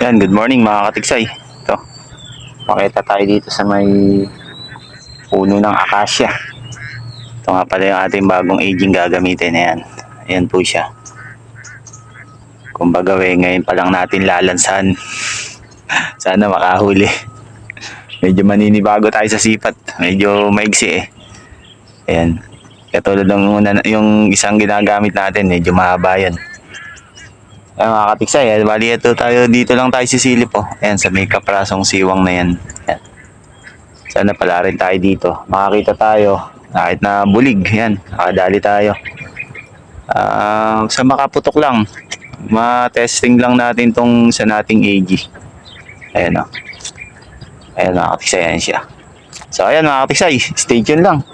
Yan, good morning mga katiksay. Ito, makita tayo dito sa may puno ng akasya. Ito nga pala yung ating bagong aging gagamitin. Ayan, ayan po siya. Kumbaga, we, ngayon pa lang natin lalansan. Sana makahuli. Medyo maninibago tayo sa sipat. Medyo maigsi eh. Ayan. Katulad ng una, yung isang ginagamit natin, medyo mahaba yan. Ay mga katiksay, eh, bali ito tayo, dito lang tayo sisilip po. Ayan, sa may kaprasong siwang na yan. Ayan. Sana pala rin tayo dito. Makakita tayo, kahit na bulig, yan, nakadali tayo. Ah, sa makaputok lang, ma-testing lang natin tong sa nating AG. Ayan o. Ayan mga katiksay, ayan siya. So ayan mga katiksay, stay tuned lang.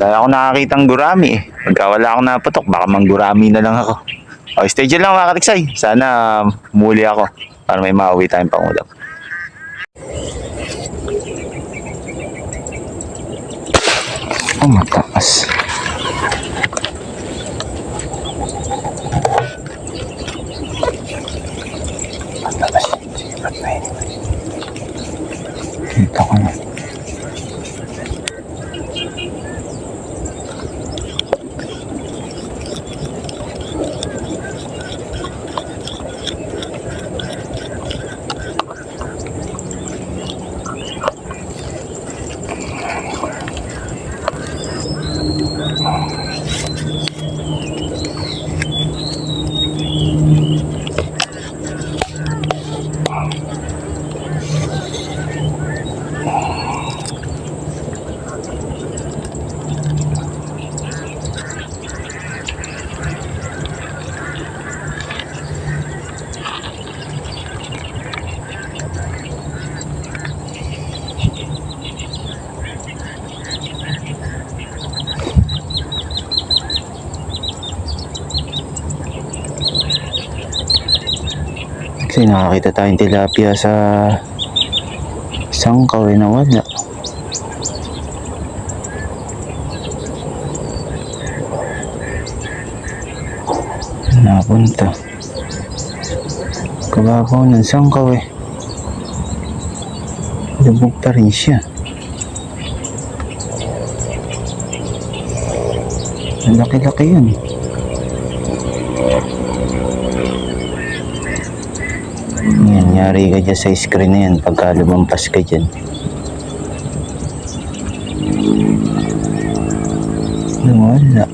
Dahil ako nakakitang gurami eh. Pagka wala akong naputok, baka manggurami na lang ako. O, stay dyan lang mga katiksay. Sana um, muli ako para may mauwi tayong pangulam. Oh, mataas. Mataas. Yun. Kita ko na. Kasi nakakita tayong tilapia sa sangkaw eh na wala. Napunta. Kababaw ng sangkaw eh. Lubog pa rin siya. Ang laki-laki yun. Yan, yari ka dyan sa screen na yan pagka lumampas ka dyan. Wala.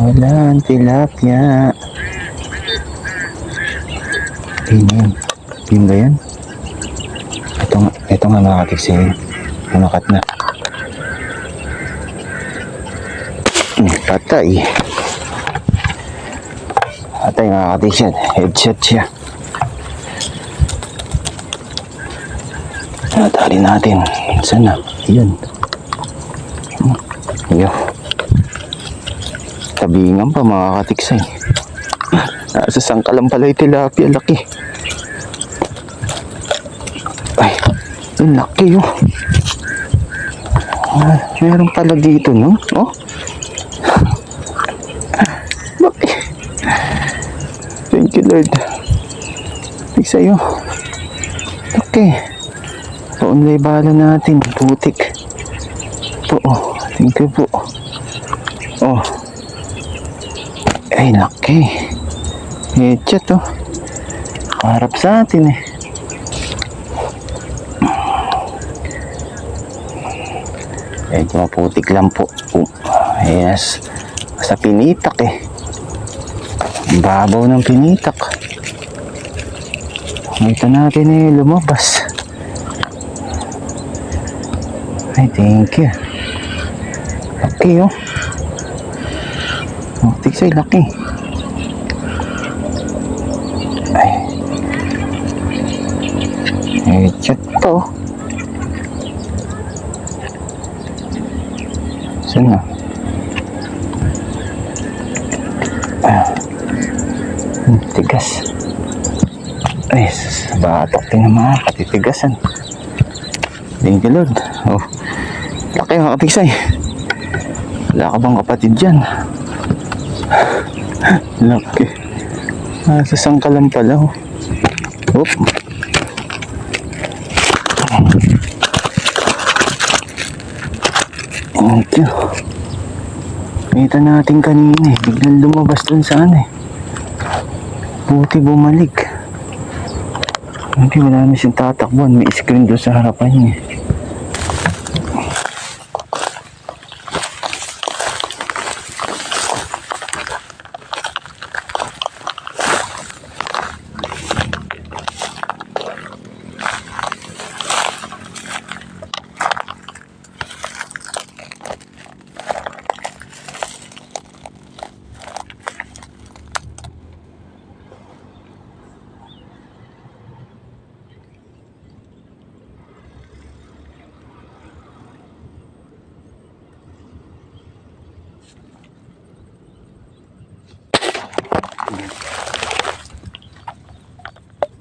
Wala ang tilapia. Ayun yan. Yun ba yan? Ito nga, ito nga mga katiksi. Unakat na. Hmm, patay. Patay mga katiksi. Headshot siya. Natali natin. Saan na? Yun. Hmm, Yun. Tabingan pa mga katiksay. Nasa sangkalang pala yung tilapia. Laki. Ay, ang laki oh. Ah, meron pala dito, no? Oh. Thank you, Lord. Thank sa'yo. Laki. Paunlay bala natin. Putik. Po, oh. Thank you po. Oh. Ay, laki. Headshot, oh. Harap sa atin, eh. Medyo maputik lang po. Oh, yes. Sa pinitak eh. Babaw ng pinitak. Ito natin eh, lumabas. Ay, thank you. Laki oh. Oh, tiksay, laki. Ay. Eh, chat to. Saan batok ang mga katitigasan. Thank you Lord. Oh. Laki mga katiksay. Wala ka bang kapatid dyan? Laki. Nasa sangkalan pala. Oh. Oop. Thank you. Kita natin kanina eh. Biglang lumabas dun sa ano eh. Buti bumalik. Hindi, wala na siyang tatakbuhan. May screen doon sa harapan niya.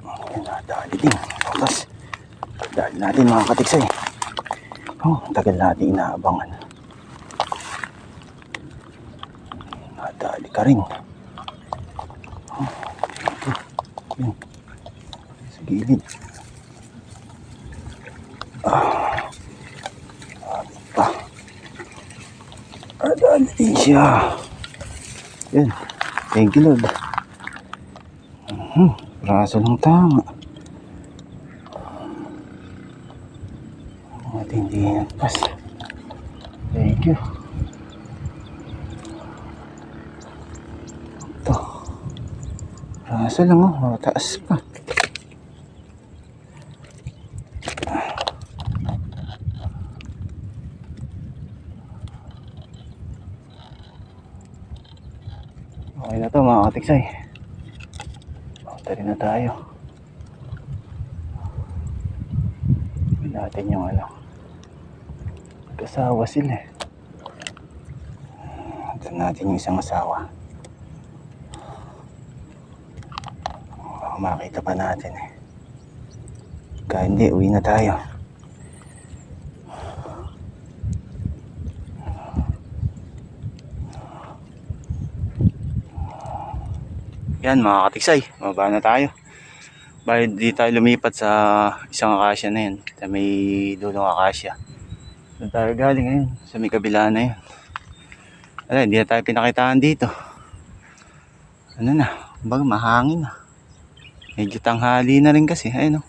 Ayun, nadali din. Tapos, dali natin mga katiksay. Oh, tagal natin inaabangan. Nadali ka rin. Oh, ito. Yun. Sa gilid. Ah. Dali pa. Nadali din siya. Yan. Thank you, Lord. Hmm, braso lang tama. Matindi yan pas. Thank you. Ito. Braso lang oh, mataas pa. Okay na to mga katiksay. Tari na tayo. Natin yung ano. Kasawa sila eh. Ito natin yung isang asawa. Baka makita pa natin eh. Kaya hindi, uwi na tayo. Yan mga katiksay, mababa na tayo. Bali di tayo lumipat sa isang akasya na yan. Sa may dulong akasya. Doon tayo galing ngayon, sa may kabila na yun. Wala, hindi na tayo pinakitaan dito. Ano na, baga mahangin na. Medyo tanghali na rin kasi, ayun o.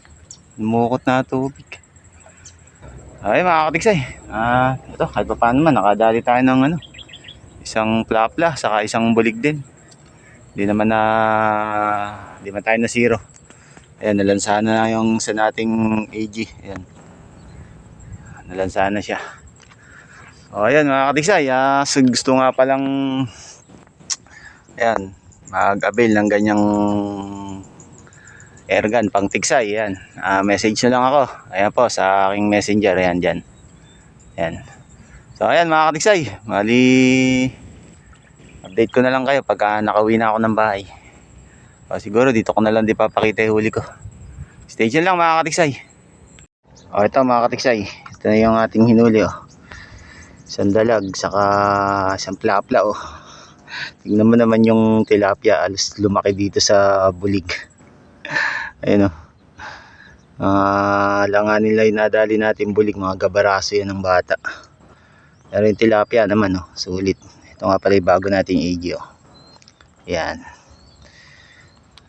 Lumukot na tubig. Ay mga katiksay, ah, ito kahit pa paano man, nakadali tayo ng ano, isang plapla, saka isang bulig din. Hindi naman na hindi man tayo na zero. Ayan, nalansahan na yung sa nating AG. Ayan. Nalansahan na siya. O ayan mga katiksay, ah, gusto nga palang ayan, mag-avail ng ganyang airgun pang tiksay. Ayan. Ah, message na lang ako. Ayan po sa aking messenger. Ayan dyan. Ayan. So ayan mga katiksay, mali update ko na lang kayo pagka nakauwi na ako ng bahay. O, siguro dito ko na lang di papakita yung huli ko. Stay tuned lang mga katiksay. O ito mga katiksay. Ito na yung ating hinuli oh. Isang dalag saka isang plapla oh. Tingnan mo naman yung tilapia alos lumaki dito sa bulig. Ayun oh. Ah, langanin nila yung nadali natin bulig mga gabaraso yan ng bata. Pero yung tilapia naman oh, sulit. Ito nga pala yung bago nating AG oh. Yan.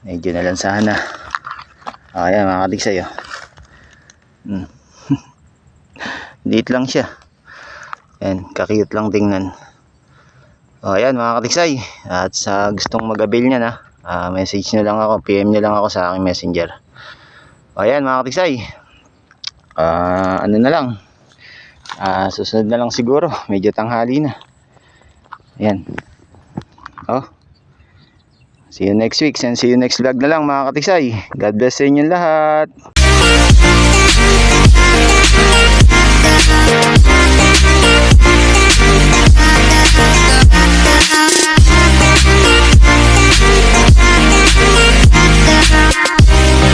Medyo na lang sana. Ah, yan mga katiksay oh. Hmm. Liit lang siya. Yan, kakiyot lang tingnan. O ayan mga katiksay. At sa gustong mag-avail niya na, ah, message nyo lang ako, PM nyo lang ako sa aking messenger. O ayan mga katiksay. Ah, ano na lang. Ah, susunod na lang siguro. Medyo tanghali na. Ayan. Oh. See you next week and see you next vlog na lang mga katiksay. God bless sa inyong lahat.